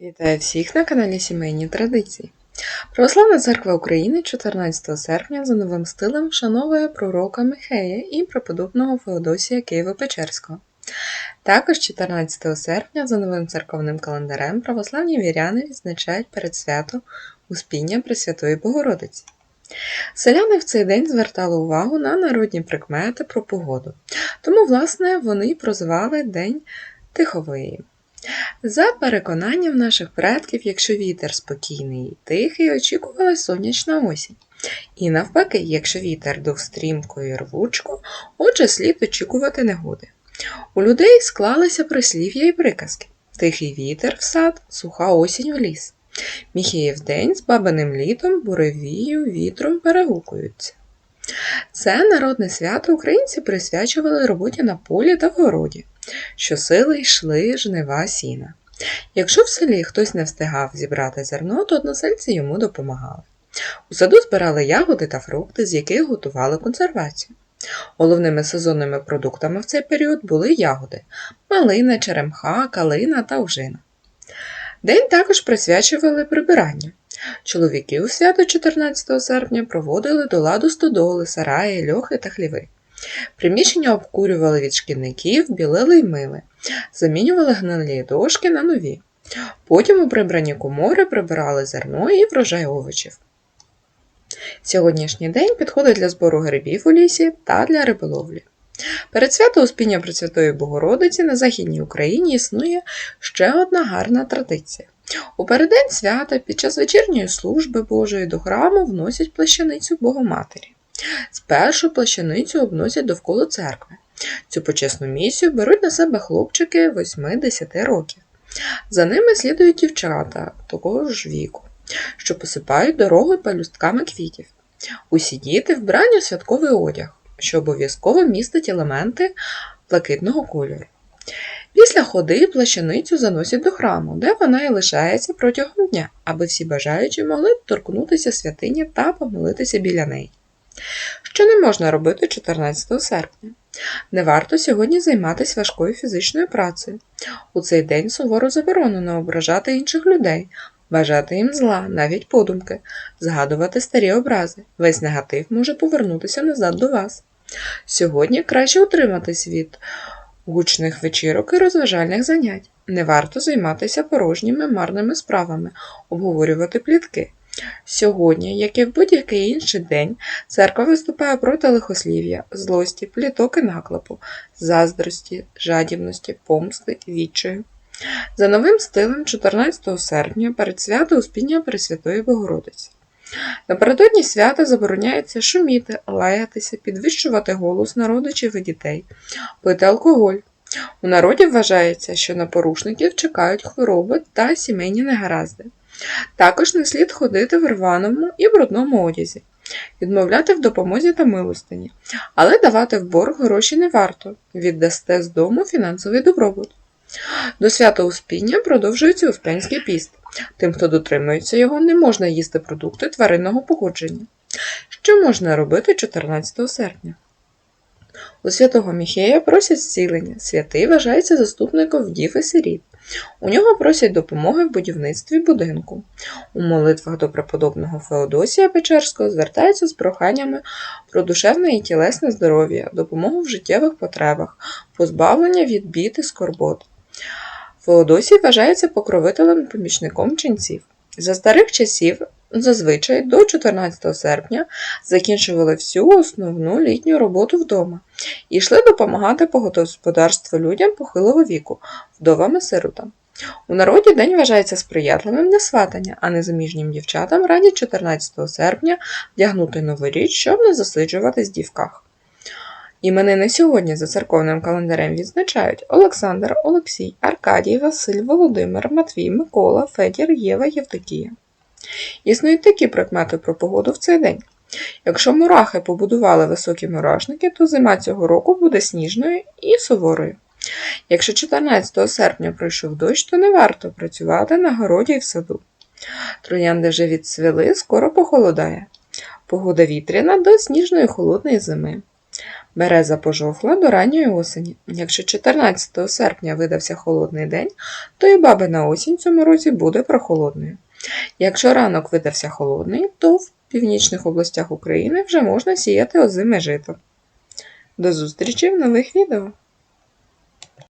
Вітаю всіх на каналі Сімейні Традиції. Православна церква України 14 серпня за новим стилем вшановує пророка Михея і преподобного Феодосія Києво-Печерського. Також 14 серпня за новим церковним календарем православні віряни відзначають перед свято Успіння Пресвятої Богородиці. Селяни в цей день звертали увагу на народні прикмети про погоду, тому, власне, вони прозвали День Тиховиї. За переконанням наших предків, якщо вітер спокійний і тихий, очікувала сонячна осінь. І навпаки, якщо вітер дув стрімко і рвучко, отже слід очікувати негоди. У людей склалися прислів'я і приказки. Тихий вітер в сад, суха осінь в ліс. Міхеєв день з бабиним літом буревію вітром перегукуються. Це народне свято українці присвячували роботі на полі та в городі. Щосили йшли жнива сіна. Якщо в селі хтось не встигав зібрати зерно, то односельці йому допомагали. У саду збирали ягоди та фрукти, з яких готували консервацію. Головними сезонними продуктами в цей період були ягоди малина, черемха, калина та ожина. День також присвячували прибиранню. Чоловіки у свято 14 серпня проводили до ладу стодоли, сараї, льохи та хліви. Приміщення обкурювали від шкідників, білили й мили, замінювали гнилі дошки на нові. Потім у прибрані комори прибирали зерно і врожай овочів. Сьогоднішній день підходить для збору грибів у лісі та для риболовлі. Перед свято Успіння Пресвятої Богородиці на Західній Україні існує ще одна гарна традиція. У переддень свята під час вечірньої служби Божої до храму вносять плащаницю Богоматері. Спершу плащаницю обносять довкола церкви. Цю почесну місію беруть на себе хлопчики 8-10 років. За ними слідують дівчата такого ж віку, що посипають дорогу пелюстками квітів. Усі діти вбрані у святковий одяг, що обов'язково містить елементи блакитного кольору. Після ходи плащаницю заносять до храму, де вона і лишається протягом дня, аби всі бажаючі могли торкнутися святині та помолитися біля неї. Що не можна робити 14 серпня? Не варто сьогодні займатися важкою фізичною працею. У цей день суворо заборонено ображати інших людей, бажати їм зла, навіть подумки, згадувати старі образи. Весь негатив може повернутися назад до вас. Сьогодні краще утриматись від гучних вечірок і розважальних занять. Не варто займатися порожніми марними справами, обговорювати плітки. Сьогодні, як і в будь-який інший день, церква виступає проти лихослів'я, злості, пліток і наклепу, заздрості, жадібності, помсти, відчаю. За новим стилем 14 серпня перед свято Успіння Пресвятої Богородиці. Напередодні свята забороняється шуміти, лаятися, підвищувати голос на родичів і дітей, пити алкоголь. У народі вважається, що на порушників чекають хвороби та сімейні негаразди. Також не слід ходити в рваному і брудному одязі, відмовляти в допомозі та милостині, але давати в борг гроші не варто, віддасте з дому фінансовий добробут. До свята Успіння продовжується Успенський піст. Тим, хто дотримується його, не можна їсти продукти тваринного походження. Що можна робити 14 серпня? У святого Міхея просять зцілення, святий вважається заступником вдів і сиріт. У нього просять допомоги в будівництві будинку. У молитвах до преподобного Феодосія Печерського звертаються з проханнями про душевне і тілесне здоров'я, допомогу в життєвих потребах, позбавлення від бід і скорбот. Феодосій вважається покровителем і помічником ченців. За старих часів, зазвичай до 14 серпня, закінчували всю основну літню роботу вдома і йшли допомагати по господарству людям похилого віку, вдовам і сиротам. У народі день вважається сприятливим для сватання, а незаміжнім дівчатам радять 14 серпня вдягнути нову річ, щоб не засиджуватись в дівках. Іменини сьогодні за церковним календарем відзначають Олександр, Олексій, Аркадій, Василь, Володимир, Матвій, Микола, Федір, Єва, Євдокія. Існують такі прикмети про погоду в цей день. Якщо мурахи побудували високі мурашники, то зима цього року буде сніжною і суворою. Якщо 14 серпня пройшов дощ, то не варто працювати на городі і в саду. Троянди вже відцвіли, скоро похолодає. Погода вітряна до сніжної холодної зими. Береза пожовкла до ранньої осені. Якщо 14 серпня видався холодний день, то і бабина осінь цьому році буде прохолодною. Якщо ранок видався холодний, то в північних областях України вже можна сіяти озиме жито. До зустрічі в нових відео!